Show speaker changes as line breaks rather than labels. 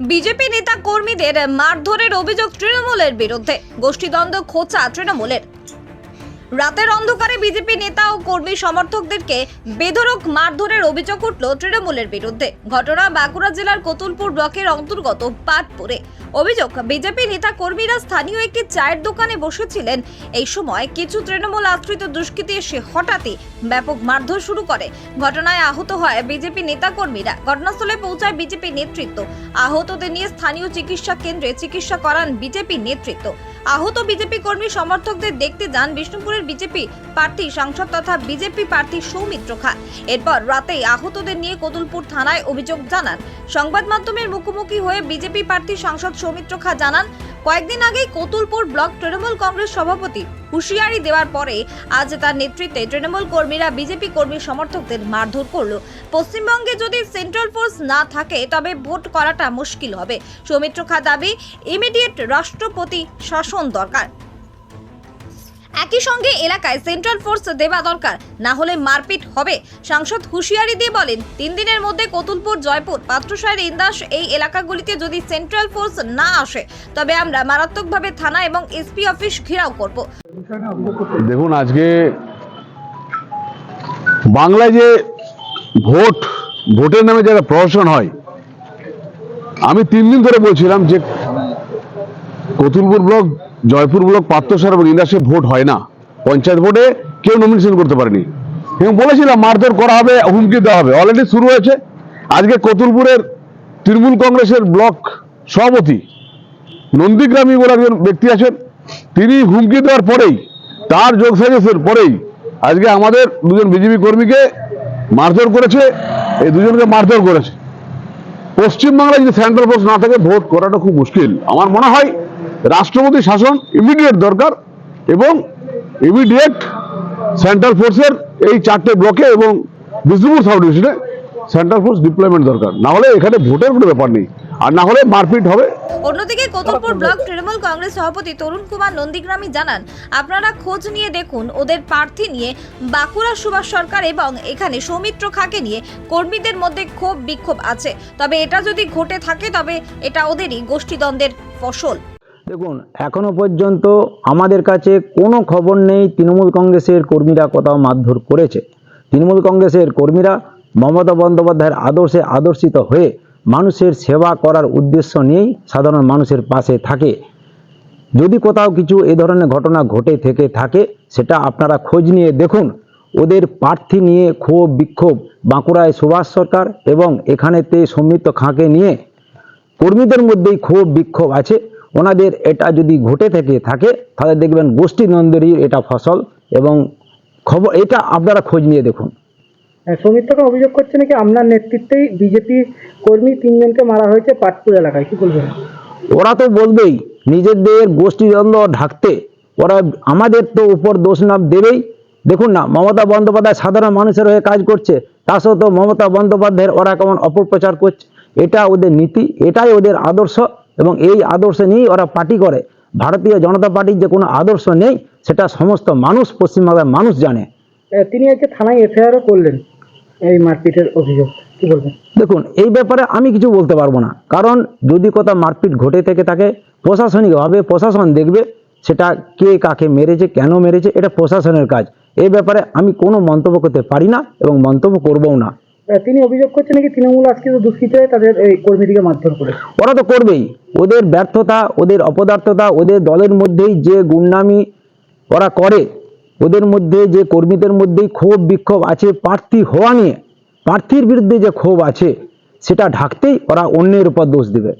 BJP নেতা কর্মীদের মারধরের অভিযোগ তৃণমূলের বিরুদ্ধে। গোষ্ঠীদ্বন্দ্ব খোঁচা তৃণমূলের। রাতের অন্ধকারে বিজেপি নেতা ও কর্মী সমর্থকদেরকে বেধরক মারধরের অভিযোগ উঠল তৃণমূলের বিরুদ্ধে। ঘটনা বাঁকুড়া জেলার কতুলপুর ব্লকের অন্তর্গত পাটপুরে অভিযোগ, বিজেপি নেতা কর্মীরা স্থানীয় একটি চায়ের দোকানে বসেছিলেন। এই সময় কিছু তৃণমূল আশ্রিত দুষ্কৃতী এসে হঠাৎই ব্যাপক মারধর শুরু করে। ঘটনায় আহত হয় বিজেপি নেতাকর্মীরা ঘটনাস্থলে পৌঁছায় বিজেপি নেতৃত্ব। আহতদের নিয়ে স্থানীয় চিকিৎসা কেন্দ্রে চিকিৎসা করান বিজেপি নেতৃত্ব। আহত বিজেপি কর্মী সমর্থকদের দেখতে যান বিষ্ণুপুরের বিজেপি প্রার্থী সাংসদ তথা বিজেপি প্রার্থী সৌমিত্র খা এরপর রাতেই আহতদের নিয়ে কতুলপুর থানায় অভিযোগ জানান। সংবাদ মাধ্যমের মুখোমুখি হয়ে বিজেপি প্রার্থী সাংসদ সৌমিত্র খা জানান, কয়েকদিন আগেই কতুলপুর ব্লক তৃণমূল কংগ্রেস সভাপতি হুঁশিয়ারি দেওয়ার পরে আজ তার নেতৃত্বে তৃণমূল কর্মীরা বিজেপি কর্মী সমর্থকদের মারধর করল। পশ্চিমবঙ্গে যদি সেন্ট্রাল ফোর্স না থাকে, তবে ভোট করাটা মুশকিল হবে। সৌমিত্র খা দাবি, ইমিডিয়েট রাষ্ট্রপতি শাসন দরকার। একই সঙ্গে এলাকায় সেন্ট্রাল ফোর্স দেওয়া দরকার। না হলে মারপিট হবে। সাংসদ হুঁশিয়ারি দিয়ে বলেন, তিন দিনের মধ্যে কতুলপুর, জয়পুর, পাত্রসাহের, ইন্দাস এই এলাকাগুলিতে যদি সেন্ট্রাল ফোর্স না আসে, তবে আমরা মারাত্মকভাবে থানা এবং এসপি অফিস ঘেরাও করব।
দেখুন, আজকে বাংলায় যে ভোট, ভোটের নামে যারা প্রহসন হয়, আমি তিন দিন ধরে বলছিলাম যে কতুলপুর ব্লক, জয়পুর ব্লক পাত্রসার এবং ইন্দাসে ভোট হয় না। পঞ্চায়েত ভোটে কেউ নমিনেশন করতে পারেনি। এবং বলেছিলাম, মারধর করা হবে, হুমকি দেওয়া হবে। অলরেডি শুরু হয়েছে। আজকে কতুলপুরের তৃণমূল কংগ্রেসের ব্লক সভাপতি নন্দীগ্রামী বলে একজন ব্যক্তি আছেন। তিনি হুমকি দেওয়ার পরেই, তার যোগ সাজেসের পরেই আজকে আমাদের দুজন বিজেপি কর্মীকে মারধর করেছে। এই দুজনকে মারধর করেছে। পশ্চিমবাংলায় যদি সেন্ট্রাল ফোর্স না থাকে ভোট করাটা খুব মুশকিল। আমার মনে হয় রাষ্ট্রপতি শাসন ইমিডিয়েট দরকার এবং ইমিডিয়েট সেন্ট্রাল ফোর্সের এই চারটে ব্লকে এবং Bishnupur sub division central force deployment দরকার। না হলে এখানে ভোটের কোনো ব্যাপার নেই। আর না হলে মারপিট হবে।
অন্যদিকে কতুলপুর ব্লক তৃণমূল কংগ্রেস সভাপতি তরুণ কুমার নন্দীগ্রামী জানান, আপনারা খোঁজ নিয়ে দেখুন, ওদের প্রার্থী নিয়ে বাঁকুড়া সুভাষ সরকার এবং এখানে সৌমিত্র খাকে নিয়ে কর্মীদের মধ্যে ক্ষোভ বিক্ষোভ আছে। তবে এটা যদি ঘটে থাকে, তবে এটা ওদেরই গোষ্ঠীদ্বন্দ্বের ফসল।
দেখুন, এখনও পর্যন্ত আমাদের কাছে কোনো খবর নেই তৃণমূল কংগ্রেসের কর্মীরা কোথাও মারধর করেছে। তৃণমূল কংগ্রেসের কর্মীরা মমতা বন্দ্যোপাধ্যায়ের আদর্শে আদর্শিত হয়ে মানুষের সেবা করার উদ্দেশ্য নিয়েই সাধারণ মানুষের পাশে থাকে। যদি কোথাও কিছু এ ধরনের ঘটনা ঘটে থেকে থাকে, সেটা আপনারা খোঁজ নিয়ে দেখুন। ওদের প্রার্থী নিয়ে ক্ষোভ, বিক্ষোভ, বাঁকুড়ায় সুভাষ সরকার এবং এখানেতে সৌমিত্র খাঁকে নিয়ে কর্মীদের মধ্যেই ক্ষোভ, বিক্ষোভ আছে। ওনাদের এটা যদি ঘটে থেকে থাকে তাহলে দেখবেন গোষ্ঠী নন্দেরই এটা ফসল এবং খবর এটা আপনারা খোঁজ নিয়ে দেখুন।
হ্যাঁ, সৌমিত্রকে অভিযোগ করছে নাকি আপনার নেতৃত্বেই বিজেপি কর্মী তিনজনকে মারা হয়েছে পাটপুর এলাকায়? কি বলবেন?
ওরা তো বলবেই নিজেদের গোষ্ঠীদ্বন্দ্ব ঢাকতে। ওরা আমাদের তো উপর দোষ নাম দেবেই। দেখুন না মমতা বন্দ্যোপাধ্যায় সাধারণ মানুষের হয়ে কাজ করছে তা সত্ত্বেও মমতা বন্দ্যোপাধ্যায়ের ওরা কেমন অপপ্রচার করছে? এটা ওদের নীতি এটাই ওদের আদর্শ। এবং এই আদর্শ নিয়েই ওরা পার্টি করে। ভারতীয় জনতা পার্টির যে কোনো আদর্শ নেই সেটা সমস্ত মানুষ পশ্চিমবাংলার মানুষ জানে।
তিনি আজকে থানায় এফআইআরও করলেন এই মারপিটের অভিযোগ। কি বলবেন?
দেখুন এই ব্যাপারে আমি কিছু বলতে পারব না। কারণ যদি কোথাও মারপিট ঘটে থেকে থাকে প্রশাসনিকভাবে প্রশাসন দেখবে সেটা কে কাকে মেরেছে কেন মেরেছে এটা প্রশাসনের কাজ। এই ব্যাপারে আমি কোনো মন্তব্য করতে পারি না এবং মন্তব্য করবও না।
তিনি অভিযোগ করছেন নাকি তৃণমূল আজকে দুষ্কৃত হয়ে তাদের এই কর্মীদিকে মারধর করে
ওরা তো করবেই। ওদের ব্যর্থতা, ওদের অপদার্থতা, ওদের দলের মধ্যেই যে গুন্ডামি ওরা করে, ওদের মধ্যে যে কর্মীদের মধ্যেই ক্ষোভ, বিক্ষোভ আছে, প্রার্থী হওয়া নিয়ে, প্রার্থীর বিরুদ্ধে যে ক্ষোভ আছে, সেটা ঢাকতেই ওরা অন্যের উপর দোষ দেবে।